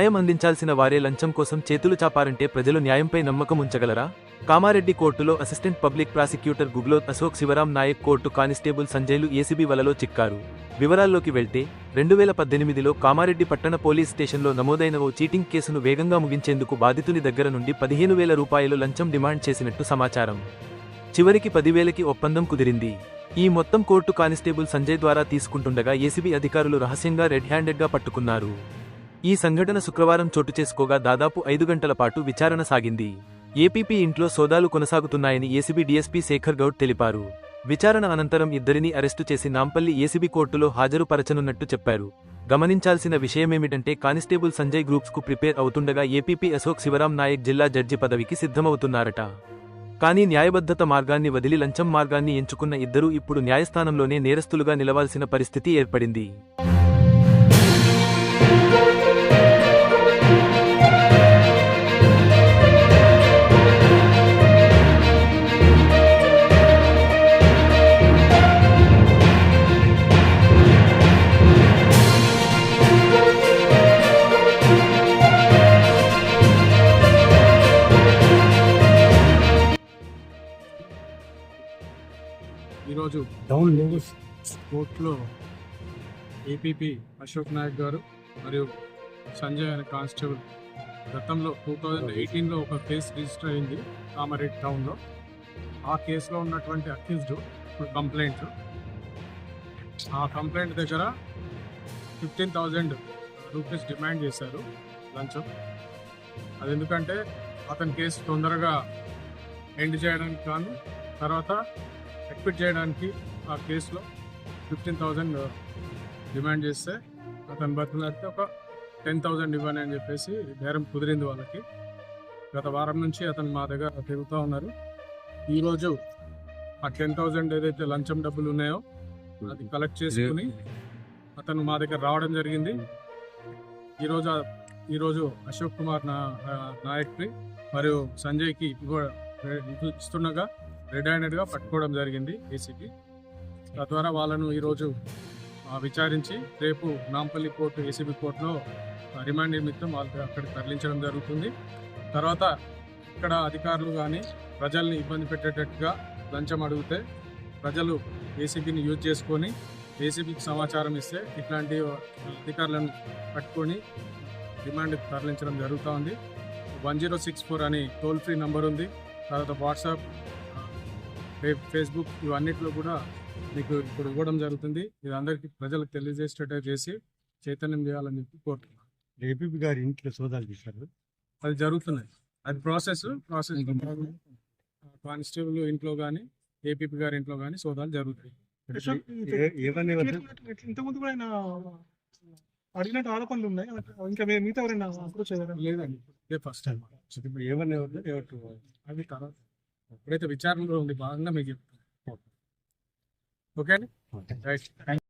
న్యాయం అందించాల్సిన వారే లంచం కోసం చేతులు చాపారంటే ప్రజలు న్యాయంపై నమ్మకం ఉంచగలరా? కామారెడ్డి కోర్టులో assistant public prosecutor Guglo Ashok Shivaram Naik court constable సంజయ్లు ACB వలలో చిక్కారు. వివరాల్లోకి వెళ్తే రెండు వేల పద్దెనిమిదిలో కామారెడ్డి పట్టణ పోలీస్ స్టేషన్లో నమోదైన ఓ చీటింగ్ కేసును వేగంగా ముగించేందుకు బాధితుని దగ్గర నుండి పదిహేను వేల రూపాయలు లంచం డిమాండ్ చేసినట్టు సమాచారం. చివరికి పదివేలకి ఒప్పందం కుదిరింది. ఈ మొత్తం కోర్టు కానిస్టేబుల్ సంజయ్ ద్వారా తీసుకుంటుండగా ఏసీబీ అధికారులు రహస్యంగా రెడ్ హ్యాండెడ్గా పట్టుకున్నారు. ఈ సంఘటన శుక్రవారం చోటు చేసుకోగా దాదాపు ఐదు గంటల పాటు విచారణ సాగింది. ఏపీపీ ఇంట్లో సోదాలు కొనసాగుతున్నాయని ఏసీబీ డీఎస్పీ శేఖర్ గౌడ్ తెలిపారు. విచారణ అనంతరం ఇద్దరిని అరెస్టు చేసి నాంపల్లి ఏసీబీ కోర్టులో హాజరుపరచనున్నట్టు చెప్పారు. గమనించాల్సిన విషయమేమిటంటే కానిస్టేబుల్ సంజయ్ గ్రూప్స్కు ప్రిపేర్ అవుతుండగా ఏపీపీ అశోక్ శివరాం నాయక్ జిల్లా జడ్జి పదవికి సిద్ధమవుతున్నారట. కానీ న్యాయబద్ధత మార్గాన్ని వదిలి లంచం మార్గాన్ని ఎంచుకున్న ఇద్దరూ ఇప్పుడు న్యాయస్థానంలోనే నేరస్తులుగా నిలవాల్సిన పరిస్థితి ఏర్పడింది. ఈరోజు డౌన్ కోర్టులో ఏపీపీ అశోక్ నాయక్ గారు మరియు సంజయ్ అనే కానిస్టేబుల్ గతంలో టూ థౌజండ్ ఎయిటీన్లో ఒక కేసు రిజిస్టర్ అయింది కామారెడ్డి టౌన్లో. ఆ కేసులో ఉన్నటువంటి అక్యూజ్డ్ ఇప్పుడు కంప్లైంట్. ఆ కంప్లైంట్ దగ్గర ఫిఫ్టీన్ థౌజండ్ రూపీస్ డిమాండ్ చేశారు లంచం. అది ఎందుకంటే అతని కేసు తొందరగా ఎండ్ చేయడానికి గాను తర్వాత ఎక్విట్ చేయడానికి ఆ కేసులో ఫిఫ్టీన్ థౌజండ్ డిమాండ్ చేస్తే అతను బతుకులాడితే ఒక టెన్ థౌజండ్ ఇవ్వని అని చెప్పేసి బేరం కుదిరింది వాళ్ళకి. గత వారం నుంచి అతను మా దగ్గర తిరుగుతూ ఉన్నారు. ఈరోజు ఆ టెన్ థౌజండ్ ఏదైతే లంచం డబ్బులు ఉన్నాయో అది కలెక్ట్ చేసుకుని అతను మా దగ్గర రావడం జరిగింది. ఈరోజు ఈరోజు అశోక్ కుమార్ నా నాయక్ని మరియు సంజయ్కి ఇస్తుండగా రెడ్ హ్యాండెడ్గా పట్టుకోవడం జరిగింది ఏసీబీ తద్వారా వాళ్ళను ఈరోజు విచారించి రేపు నాంపల్లి కోర్టు ఏసీబీ కోర్టులో రిమాండ్ నిమిత్తం వాళ్ళకి అక్కడికి తరలించడం జరుగుతుంది. తర్వాత ఇక్కడ అధికారులు కానీ ప్రజల్ని ఇబ్బంది పెట్టేటట్టుగా లంచం అడిగితే ప్రజలు ఏసీబీని యూజ్ చేసుకొని ఏసీబీకి సమాచారం ఇస్తే ఇట్లాంటి అధికారులను పట్టుకొని రిమాండ్ తరలించడం జరుగుతూ ఉంది. వన్ జీరో సిక్స్ ఫోర్ అని టోల్ ఫ్రీ నంబర్ ఉంది. తర్వాత వాట్సాప్ ఫేస్బుక్ ఇవన్నిట్లో కూడా మీకు ఇప్పుడు ఇవ్వడం జరుగుతుంది. ఇది అందరికీ ప్రజలకు తెలియజేసేటట్టు చేసి చైతన్యం చేయాలని చెప్పి కోరుతున్నాను. ఏపీపీ గారి ఇంట్లో సోదాలు చేశారు. అది జరుగుతున్నాయి. అది ప్రాసెస్ ప్రాసెస్. కానిస్టేబుల్ ఇంట్లో కానీ ఏపీపీ గారి ఇంట్లో కానీ సోదాలు జరుగుతాయి? ఇంతకుముందు కూడా ఆయన అడిగినట్టు ఆరోపణలు ఉన్నాయి. ఇంకా మిగతా ఎవరైనా అప్రోచ్ లేదండి. ఇదే ఫస్ట్ టైం ఇప్పుడు ఏమని వద్దు? ఎవరు? అది తర్వాత ఎప్పుడైతే విచారణలో ఉంది భాగంగా మీకు చెప్తాను. ఓకే అండి? రైట్